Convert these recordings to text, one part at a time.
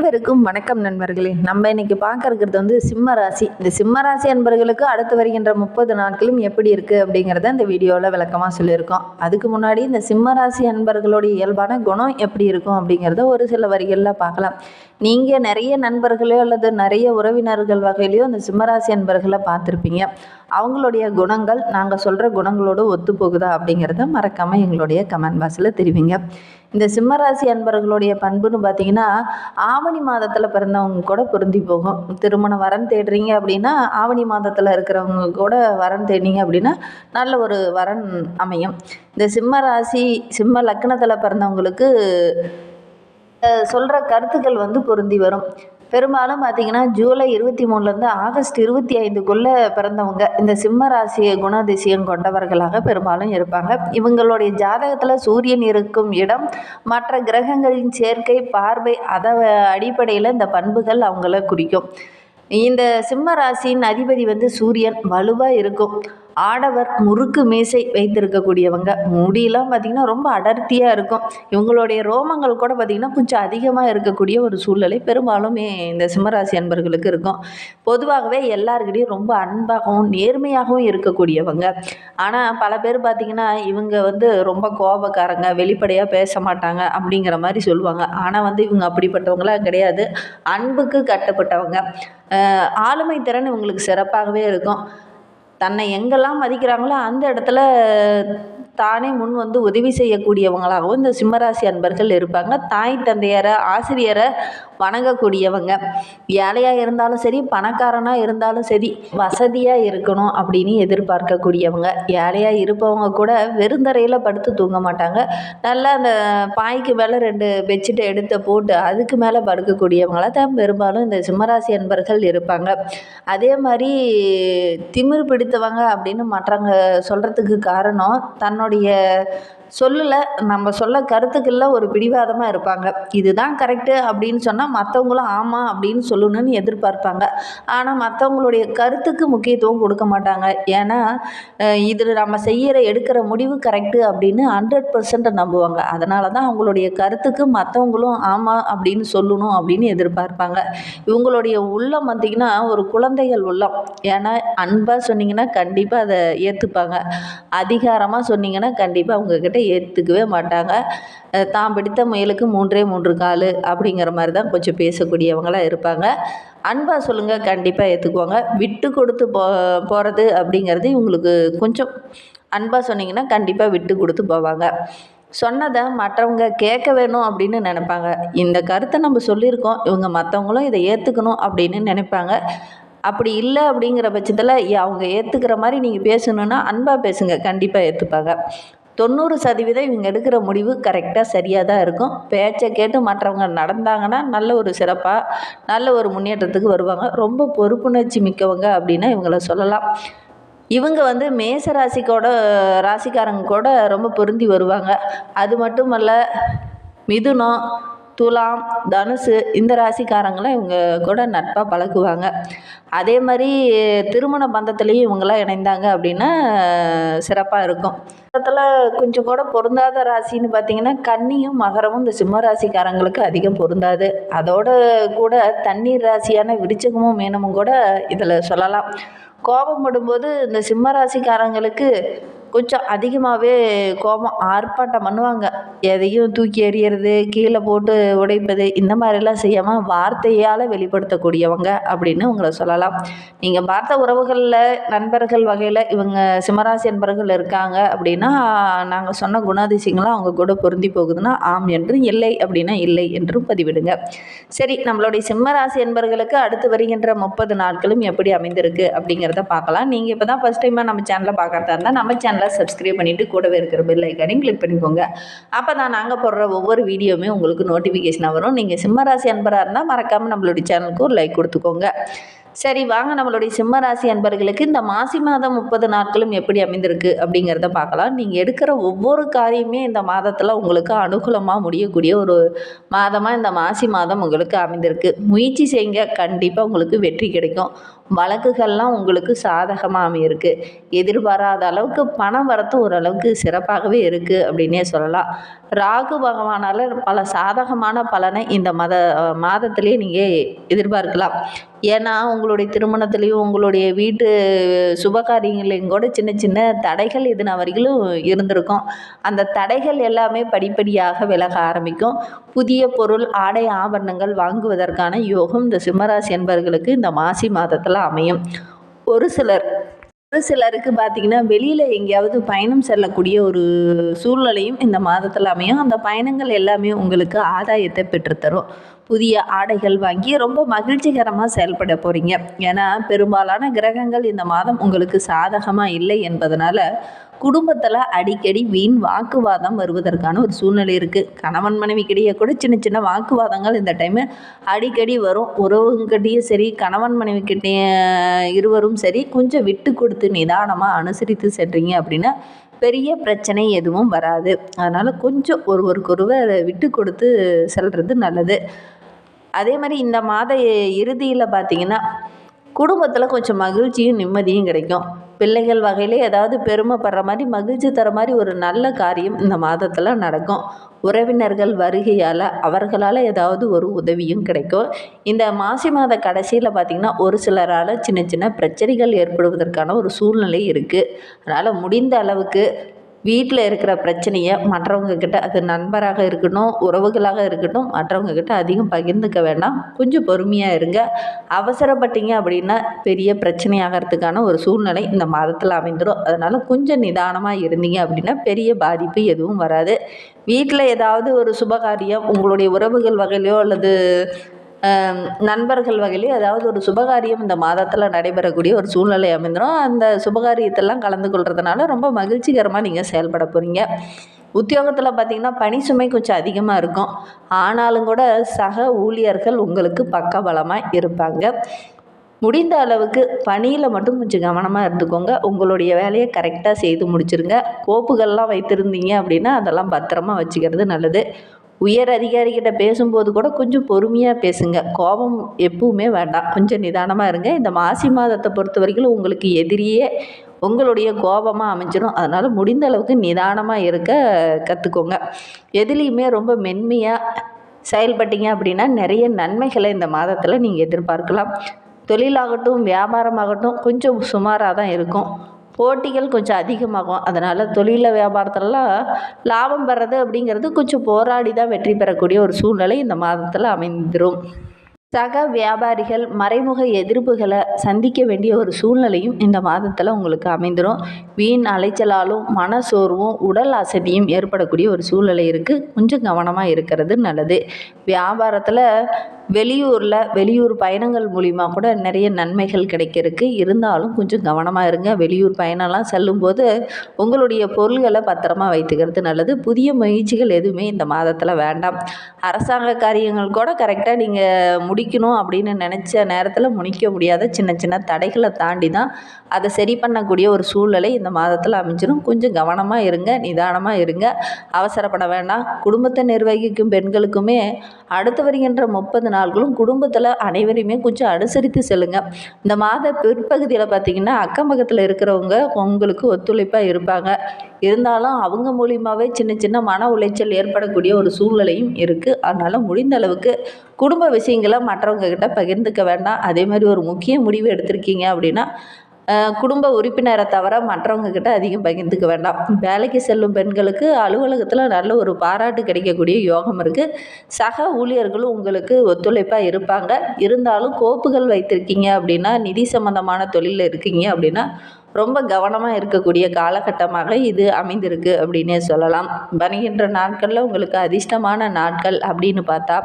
அனைவருக்கும் வணக்கம் நண்பர்களே. நம்ம இன்னைக்கு பார்க்க இருக்கிறது வந்து சிம்ம ராசி. இந்த சிம்ம ராசி அன்பர்களுக்கு அடுத்து வருகின்ற முப்பது நாட்களும் எப்படி இருக்குது அப்படிங்கிறத இந்த வீடியோவில் விளக்கமாக சொல்லியிருக்கோம். அதுக்கு முன்னாடி இந்த சிம்ம ராசி அன்பர்களுடைய இயல்பான குணம் எப்படி இருக்கும் அப்படிங்கிறத ஒரு சில வரிகளில் பார்க்கலாம். நீங்கள் நிறைய நண்பர்களோ அல்லது நிறைய உறவினர்கள் வகையிலையோ இந்த சிம்மராசி அன்பர்களை பார்த்துருப்பீங்க. அவங்களுடைய குணங்கள் நாங்கள் சொல்கிற குணங்களோடு ஒத்து போகுதா அப்படிங்கிறத மறக்காமல் எங்களுடைய கமெண்ட் பாக்ஸில் தெரிவிங்க. இந்த சிம்மராசி அன்பர்களுடைய பண்புன்னு பார்த்தீங்கன்னா ஆவணி மாதத்தில் பிறந்தவங்க கூட பொருந்தி போகும். திருமண வரன் தேடுறீங்க அப்படின்னா ஆவணி மாதத்தில் இருக்கிறவங்க கூட வரன் தேடினீங்க அப்படின்னா நல்ல ஒரு வரன் அமையும். இந்த சிம்ம ராசி சிம்ம லக்னத்தில் பிறந்தவங்களுக்கு சொல்கிற கருத்துக்கள் வந்து பொருந்தி வரும். பெரும்பாலும் பார்த்திங்கன்னா ஜூலை இருபத்தி மூணுலேருந்து ஆகஸ்ட் இருபத்தி ஐந்துக்குள்ளே பிறந்தவங்க இந்த சிம்ம ராசியை குணாதிசயம் கொண்டவர்களாக பெரும்பாலும் இருப்பாங்க. இவங்களுடைய ஜாதகத்தில் சூரியன் இருக்கும் இடம் மற்ற கிரகங்களின் சேர்க்கை பார்வை அதை அடிப்படையில் இந்த பண்புகள் அவங்கள குறிக்கும். இந்த சிம்ம ராசியின் அதிபதி வந்து சூரியன் வலுவாக இருக்கும். ஆடவர் முறுக்கு மீசை வைத்திருக்கக்கூடியவங்க. முடியெல்லாம் பார்த்திங்கன்னா ரொம்ப அடர்த்தியாக இருக்கும். இவங்களுடைய ரோமங்கள் கூட பார்த்திங்கன்னா கொஞ்சம் அதிகமாக இருக்கக்கூடிய ஒரு சூழ்நிலை பெரும்பாலுமே இந்த சிம்மராசி அன்பர்களுக்கு இருக்கும். பொதுவாகவே எல்லாருக்கிட்டையும் ரொம்ப அன்பாகவும் நேர்மையாகவும் இருக்கக்கூடியவங்க. ஆனால் பல பேர் பார்த்திங்கன்னா இவங்க வந்து ரொம்ப கோபக்காரங்க வெளிப்படையாக பேச மாட்டாங்க அப்படிங்கிற மாதிரி சொல்லுவாங்க. ஆனால் வந்து இவங்க அப்படிப்பட்டவங்களாம் கிடையாது. அன்புக்கு கட்டுப்பட்டவங்க. ஆளுமை திறன் இவங்களுக்கு சிறப்பாகவே இருக்கும். தன்னை எங்கெல்லாம் மதிக்கிறாங்களோ அந்த இடத்துல தானே முன் வந்து உதவி செய்யக்கூடியவங்களாகவும் இந்த சிம்மராசி அன்பர்கள் இருப்பாங்க. தாய் தந்தையரை ஆசிரியரை வணங்கக்கூடியவங்க ஏழையாக இருந்தாலும் சரி பணக்காரனாக இருந்தாலும் சரி வசதியாக இருக்கணும் அப்படின்னு எதிர்பார்க்கக்கூடியவங்க. ஏழையாக இருப்பவங்க கூட வெறுந்தரையில் படுத்து தூங்க மாட்டாங்க. நல்லா அந்த பாய்க்கு மேலே ரெண்டு பெட்ஷீட்டை எடுத்து போட்டு அதுக்கு மேலே படுக்கக்கூடியவங்களாக தான் பெரும்பாலும் இந்த சிம்மராசி அன்பர்கள் இருப்பாங்க. அதே மாதிரி திமிர் பிடித்தவங்க அப்படின்னு மற்றவங்க சொல்கிறதுக்கு காரணம் தன்னுடைய சொல்லில் நம்ம சொல்ல கருத்துக்களில் ஒரு பிடிவாதமாக இருப்பாங்க. இதுதான் கரெக்டு அப்படின்னு சொன்னால் மற்றவங்களும் ஆமாம் அப்படின்னு சொல்லணும்னு எதிர்பார்ப்பாங்க. ஆனால் மற்றவங்களுடைய கருத்துக்கு முக்கியத்துவம் கொடுக்க மாட்டாங்க. ஏன்னா இதில் நம்ம செய்கிற எடுக்கிற முடிவு கரெக்டு அப்படின்னு ஹண்ட்ரட் பர்சன்ட் நம்புவாங்க. அதனால தான் அவங்களுடைய கருத்துக்கு மற்றவங்களும் ஆமாம் அப்படின்னு சொல்லணும் அப்படின்னு எதிர்பார்ப்பாங்க. இவங்களுடைய உள்ளம் பார்த்திங்கன்னா ஒரு குழந்தைகள் உள்ளம். ஏன்னா அன்பாக சொன்னிங்கன்னா கண்டிப்பாக அதை ஏற்றுப்பாங்க அதிகாரமாக சொன்னிங்கன்னா கண்டிப்பாக அவங்கக்கிட்ட ஏற்றுக்கவே மாட்டாங்க. தான் பிடித்த முயலுக்கு மூன்றே மூன்று கால் அப்படிங்கிற மாதிரி தான் கொஞ்சம் கொஞ்சம் பேசக்கூடியவங்களாக இருப்பாங்க. அன்பாக சொல்லுங்கள் கண்டிப்பாக ஏற்றுக்குவாங்க விட்டு கொடுத்து போ போகிறது அப்படிங்கிறது இவங்களுக்கு கொஞ்சம் அன்பாக சொன்னீங்கன்னா கண்டிப்பாக விட்டு கொடுத்து போவாங்க. சொன்னதை மற்றவங்க கேட்க வேணும் அப்படின்னு நினைப்பாங்க. இந்த கருத்தை நம்ம சொல்லியிருக்கோம். இவங்க மற்றவங்களும் இதை ஏற்றுக்கணும் அப்படின்னு நினைப்பாங்க. அப்படி இல்லை அப்படிங்கிற பட்சத்தில் அவங்க ஏற்றுக்கிற மாதிரி நீங்கள் பேசணுன்னா அன்பாக பேசுங்க. கண்டிப்பாக ஏற்றுப்பாங்க தொண்ணூறு சதவீதம் இவங்க எடுக்கிற முடிவு கரெக்டாக சரியாக தான் இருக்கும். பேச்சை கேட்டு மற்றவங்க நடந்தாங்கன்னா நல்ல ஒரு சிறப்பாக நல்ல ஒரு முன்னேற்றத்துக்கு வருவாங்க. ரொம்ப பொறுப்புணர்ச்சி மிக்கவங்க அப்படின்னா இவங்கள சொல்லலாம். இவங்க வந்து மேச ராசிக்கோட ராசிக்காரங்க கூட ரொம்ப பொருந்தி வருவாங்க. அது மட்டுமல்ல மிதுனம் துலாம் தனுசு இந்த ராசிக்காரங்களாம் இவங்க கூட நட்பாக பழகுவாங்க. அதே மாதிரி திருமண பந்தத்துலேயும் இவங்களாம் இணைந்தாங்க அப்படின்னா சிறப்பாக இருக்கும். பந்தத்தில் கொஞ்சம் கூட பொருந்தாத ராசின்னு பார்த்தீங்கன்னா கன்னியும் மகரமும் இந்த சிம்ம ராசிக்காரங்களுக்கு அதிகம் பொருந்தாது. அதோட கூட தண்ணீர் ராசியான விருச்சகமும் மீனமும் கூட இதில் சொல்லலாம். கோபம் படும்போது இந்த சிம்ம ராசிக்காரங்களுக்கு கொஞ்சம் அதிகமாகவே கோபம் ஆர்ப்பாட்டம் பண்ணுவாங்க. எதையும் தூக்கி எறியறது கீழே போட்டு உடைப்பது இந்த மாதிரிலாம் செய்யாமல் வார்த்தையால் வெளிப்படுத்தக்கூடியவங்க அப்படின்னு உங்களை சொல்லலாம். நீங்கள் பார்த்த உறவுகளில் நண்பர்கள் வகையில் இவங்க சிம்மராசி நண்பர்கள் இருக்காங்க அப்படின்னா நாங்கள் சொன்ன குணாதிசயங்களாம் அவங்க கூட பொருந்தி போகுதுன்னா ஆம் என்றும் இல்லை அப்படின்னா இல்லை என்றும் பதிவிடுங்க. சரி நம்மளுடைய சிம்மராசி என்பர்களுக்கு அடுத்து வருகின்ற முப்பது நாட்களும் எப்படி அமைந்திருக்கு அப்படிங்கிறத பார்க்கலாம். நீங்கள் இப்போ தான் ஃபஸ்ட் டைமாக நம்ம சேனலை பார்க்கறதா இருந்தால் நம்ம சேனல் சேனலை சப்ஸ்கிரைப் பண்ணிவிட்டு கூடவே இருக்கிற பெல் ஐக்கானையும் கிளிக் பண்ணிக்கோங்க. அப்போ தான் நாங்கள் போடுற ஒவ்வொரு வீடியோவுமே உங்களுக்கு நோட்டிஃபிகேஷனாக வரும். நீங்கள் சிம்மராசி அன்பராக இருந்தால் மறக்காமல் நம்மளுடைய சேனலுக்கு ஒரு லைக் கொடுத்துக்கோங்க. சரி வாங்க நம்மளுடைய சிம்ம ராசி அன்பர்களுக்கு இந்த மாசி மாதம் முப்பது நாட்களும் எப்படி அமைந்திருக்கு அப்படிங்கிறத பார்க்கலாம். நீங்கள் எடுக்கிற ஒவ்வொரு காரியமே இந்த மாதத்தில் உங்களுக்கு அனுகூலமாக முடியக்கூடிய ஒரு மாதமாக இந்த மாசி மாதம் உங்களுக்கு அமைந்திருக்கு. முயற்சி செய்யுங்க கண்டிப்பாக உங்களுக்கு வெற்றி கிடைக்கும். வழக்குகள்லாம் உங்களுக்கு சாதகமாக அமையிருக்கு. எதிர்பாராத அளவுக்கு பணம் வரத்து ஓரளவுக்கு சிறப்பாகவே இருக்குது அப்படின்னே சொல்லலாம். ராகு பகவானால் பல சாதகமான பலனை இந்த மத மாதத்திலே நீங்கள் எதிர்பார்க்கலாம். ஏன்னா உங்களுடைய திருமணத்துலேயும் உங்களுடைய வீட்டு சுபகாரியங்களையும் கூட சின்ன சின்ன தடைகள் இது வரையிலும் இருந்திருக்கும். அந்த தடைகள் எல்லாமே படிப்படியாக விலக ஆரம்பிக்கும். புதிய பொருள் ஆடை ஆபரணங்கள் வாங்குவதற்கான யோகம் இந்த சிம்மராசி என்பவர்களுக்கு இந்த மாசி மாதத்தில் அமையும். ஒரு சிலர் ஒரு சிலருக்கு பார்த்திங்கன்னா வெளியில் எங்கேயாவது பயணம் செல்லக்கூடிய ஒரு சூழ்நிலையும் இந்த மாதத்தில் அமையும். அந்த பயணங்கள் எல்லாமே உங்களுக்கு ஆதாயத்தை பெற்றுத்தரும். புதிய ஆடைகள் வாங்கி ரொம்ப மகிழ்ச்சிகரமாக செயல்பட போகிறீங்க ஏன்னா பெரும்பாலான கிரகங்கள் இந்த மாதம் உங்களுக்கு சாதகமாக இல்லை என்பதனால் குடும்பத்தில் அடிக்கடி வீண் வாக்குவாதம் வருவதற்கான ஒரு சூழ்நிலை இருக்குது கணவன் மனைவிக்கிடையே கூட சின்ன சின்ன வாக்குவாதங்கள் இந்த டைமு அடிக்கடி வரும். உறவுங்கிட்டேயும் சரி கணவன் மனைவிக்கிட்டே இருவரும் சரி கொஞ்சம் விட்டு கொடுத்து நிதானமாக அனுசரித்து சென்றீங்க அப்படின்னா பெரிய பிரச்சனை எதுவும் வராது. அதனால் கொஞ்சம் ஒருவருக்கொருவர் விட்டு கொடுத்து செல்வது நல்லது. அதே மாதிரி இந்த மாத இறுதியில் பார்த்திங்கன்னா குடும்பத்தில் கொஞ்சம் மகிழ்ச்சியும் நிம்மதியும் கிடைக்கும். பிள்ளைகள் வகையிலே ஏதாவது பெருமைப்படுற மாதிரி மகிழ்ச்சி தர மாதிரி ஒரு நல்ல காரியம் இந்த மாதத்தில் நடக்கும். உறவினர்கள் வருகையால் அவர்களால் ஏதாவது ஒரு உதவியும் கிடைக்கும். இந்த மாசி மாத கடைசியில் பார்த்திங்கன்னா ஒரு சிலரால் சின்ன சின்ன பிரச்சனைகள் ஏற்படுவதற்கான ஒரு சூழ்நிலை இருக்குது அதனால் முடிந்த அளவுக்கு வீட்டில் இருக்கிற பிரச்சனையை மற்றவங்கக்கிட்ட அது நண்பராக இருக்கட்டும் உறவுகளாக இருக்கட்டும் மற்றவங்கக்கிட்ட அதிகம் பகிர்ந்துக்க வேண்டாம். கொஞ்சம் பொறுமையாக இருங்க. அவசரப்பட்டீங்க அப்படின்னா பெரிய பிரச்சனையாகிறதுக்கான ஒரு சூழ்நிலை இந்த மாதத்தில் அமைந்துடும். அதனால் கொஞ்சம் நிதானமாக இருந்தீங்க அப்படின்னா பெரிய பாதிப்பு எதுவும் வராது. வீட்டில் ஏதாவது ஒரு சுபகாரியம் உங்களுடைய உறவுகள் வகையிலையோ அல்லது நண்பர்கள் வகையிலேயே ஏதாவது ஒரு சுபகாரியம் இந்த மாதத்தில் நடைபெறக்கூடிய ஒரு சூழ்நிலை அமைந்துடும் அந்த சுபகாரியத்தெல்லாம் கலந்து கொள்கிறதுனால ரொம்ப மகிழ்ச்சிகரமாக நீங்கள் செயல்பட போகிறீங்க உத்தியோகத்தில் பார்த்திங்கன்னா பணி சுமை கொஞ்சம் அதிகமாக இருக்கும். ஆனாலும் கூட சக ஊழியர்கள் உங்களுக்கு பக்கபலமாக இருப்பாங்க. முடிந்த அளவுக்கு பணியில் மட்டும் கொஞ்சம் கவனமாக இருந்துக்கோங்க. உங்களுடைய வேலையை கரெக்டாக செய்து முடிச்சிருங்க. கோப்புகள்லாம் வைத்திருந்தீங்க அப்படின்னா அதெல்லாம் பத்திரமா வச்சுக்கிறது நல்லது. உயர் அதிகாரிகிட்ட பேசும்போது கூட கொஞ்சம் பொறுமையாக பேசுங்க. கோபம் எப்பவுமே வேண்டாம். கொஞ்சம் நிதானமாக இருங்க. இந்த மாசி மாதத்தை பொறுத்த வரைக்கும் உங்களுக்கு எதிரியே உங்களுடைய கோபமாக அமைஞ்சிடும் அதனால் முடிந்த அளவுக்கு நிதானமாக இருக்க கற்றுக்கோங்க எதுலேயுமே ரொம்ப மென்மையாக செயல்பட்டீங்க அப்படின்னா நிறைய நன்மைகளை இந்த மாதத்தில் நீங்கள் எதிர்பார்க்கலாம். தொழிலாகட்டும் வியாபாரமாகட்டும் கொஞ்சம் சுமாராக தான் இருக்கும். போட்டிகள் கொஞ்சம் அதிகமாகும். அதனால் தொழிலில் வியாபாரத்துலலாம் லாபம் பெறது அப்படிங்கிறது கொஞ்சம் போராடி தான் வெற்றி பெறக்கூடிய ஒரு சூழ்நிலை இந்த மாதத்தில் அமைந்துடும் சக வியாபாரிகள் மறைமுக எதிர்ப்புகளை சந்திக்க வேண்டிய ஒரு சூழ்நிலையும் இந்த மாதத்தில் உங்களுக்கு அமைந்துடும் வீண் அலைச்சலாலும் மன சோர்வும் உடல் அசதியும் ஏற்படக்கூடிய ஒரு சூழ்நிலை இருக்குது கொஞ்சம் கவனமாக இருக்கிறது நல்லது. வியாபாரத்தில் வெளியூரில் வெளியூர் பயணங்கள் மூலிமா கூட நிறைய நன்மைகள் கிடைக்கிறதுக்கு இருந்தாலும் கொஞ்சம் கவனமாக இருங்க. வெளியூர் பயணம்லாம் செல்லும்போது உங்களுடைய பொருள்களை பத்திரமா வைத்துக்கிறது நல்லது. புதிய முயற்சிகள் எதுவுமே இந்த மாதத்தில் வேண்டாம். அரசாங்க காரியங்கள் கூட கரெக்டாக நீங்கள் முடிக்கணும் அப்படின்னு நினச்ச நேரத்தில் முடிக்க முடியாத சின்ன சின்ன தடைகளை தாண்டி தான் அதை சரி பண்ணக்கூடிய ஒரு சூழ்நிலை இந்த மாதத்தில் அமைஞ்சிடும் கொஞ்சம் கவனமாக இருங்க நிதானமாக இருங்க. அவசரப்பட வேண்டாம். குடும்பத்தை நிர்வகிக்கும் பெண்களுக்குமே அடுத்து வருகின்ற முப்பது நாள் நாள்களும் குடும்பத்தில் அனைவரையுமே கொஞ்சம் அனுசரித்து செல்லுங்கள் இந்த மாத பிற்பகுதியில் பார்த்திங்கன்னா அக்கம் பக்கத்தில் இருக்கிறவங்க உங்களுக்கு ஒத்துழைப்பாக இருப்பாங்க. இருந்தாலும் அவங்க மூலியமாகவே சின்ன சின்ன மன உளைச்சல் ஏற்படக்கூடிய ஒரு சூழ்நிலையும் இருக்குது அதனால் முடிந்த அளவுக்கு குடும்ப விஷயங்களை மற்றவங்க கிட்ட பகிர்ந்துக்க வேண்டாம். அதே மாதிரி ஒரு முக்கிய முடிவு எடுத்திருக்கீங்க அப்படின்னா குடும்ப உறுப்பினரை தவிர மற்றவங்க கிட்ட அதிகம் பகிர்ந்துக்க வேண்டாம். வேலைக்கு செல்லும் பெண்களுக்கு அலுவலகத்தில் நல்ல ஒரு பாராட்டு கிடைக்கக்கூடிய யோகம் இருக்குது சக ஊழியர்களும் உங்களுக்கு ஒத்துழைப்பாக இருப்பாங்க. இருந்தாலும் கோப்புகள் வைத்திருக்கீங்க அப்படின்னா நிதி சம்மந்தமான தொழிலில் இருக்கீங்க அப்படின்னா ரொம்ப கவனமாக இருக்கக்கூடிய காலகட்டமாக இது அமைந்திருக்கு அப்படின்னே சொல்லலாம். வருகின்ற நாட்களில் உங்களுக்கு அதிர்ஷ்டமான நாட்கள் அப்படின்னு பார்த்தா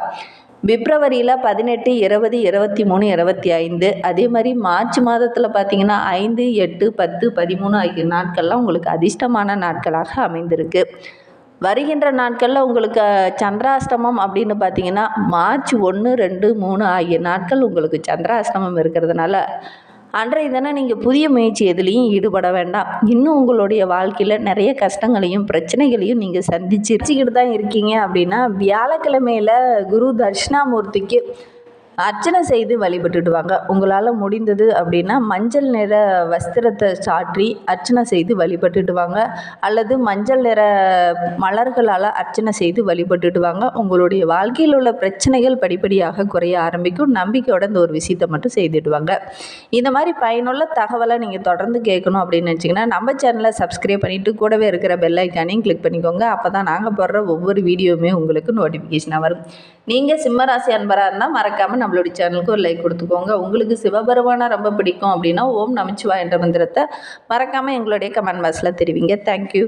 பிப்ரவரியில் பதினெட்டு இருபது இருபத்தி மூணு இருபத்தி ஐந்து அதே மாதிரி மார்ச் மாதத்தில் பார்த்திங்கன்னா ஐந்து எட்டு பத்து பதிமூணு ஆகிய நாட்கள்லாம் உங்களுக்கு அதிர்ஷ்டமான நாட்களாக அமைந்திருக்கு. வருகின்ற நாட்களில் உங்களுக்கு சந்திராஷ்டமம் அப்படின்னு பார்த்தீங்கன்னா மார்ச் ஒன்று ரெண்டு மூணு ஆகிய நாட்கள் உங்களுக்கு சந்திராஷ்டமம் இருக்கிறதுனால அன்றைய தினம் நீங்கள் புதிய முயற்சி எதுலேயும் ஈடுபட வேண்டாம். இன்னும் உங்களுடைய வாழ்க்கையில் நிறைய கஷ்டங்களையும் பிரச்சனைகளையும் நீங்கள் சந்திச்சு தான் இருக்கீங்க அப்படின்னா வியாழக்கிழமையில் குரு தட்சிணாமூர்த்திக்கு அர்ச்சனை செய்து வழிபட்டுடுவாங்க. உங்களால் முடிந்தது அப்படின்னா மஞ்சள் நிற வஸ்திரத்தை சாற்றி அர்ச்சனை செய்து வழிபட்டுடுவாங்க. அல்லது மஞ்சள் நிற மலர்களால் அர்ச்சனை செய்து வழிபட்டுடுவாங்க. உங்களுடைய வாழ்க்கையில் உள்ள பிரச்சனைகள் படிப்படியாக குறைய ஆரம்பிக்கும். நம்பிக்கையோட இந்த ஒரு விஷயத்தை மட்டும் செய்துடுவாங்க. இந்த மாதிரி பயனுள்ள தகவலை நீங்கள் தொடர்ந்து கேட்கணும் அப்படின்னு நினச்சிங்கன்னா நம்ம சேனலை சப்ஸ்கிரைப் பண்ணிவிட்டு கூடவே இருக்கிற பெல் ஐக்கானையும் கிளிக் பண்ணிக்கோங்க. அப்போ தான் நாங்கள் போடுற ஒவ்வொரு வீடியோவுமே உங்களுக்கு நோட்டிஃபிகேஷனாக வரும். நீங்கள் சிம்மராசி அன்பராக இருந்தால் மறக்காமல் நம்மளுடைய சேனலுக்கு ஒரு லைக் கொடுத்துக்கோங்க. உங்களுக்கு சிவபெருமானா ரொம்ப பிடிக்கும் அப்படின்னா ஓம் நமச்சிவா என்ற மந்திரத்தை மறக்காமல் எங்களுடைய கமெண்ட் பாக்ஸில் தெரிவிங்க. தேங்க்யூ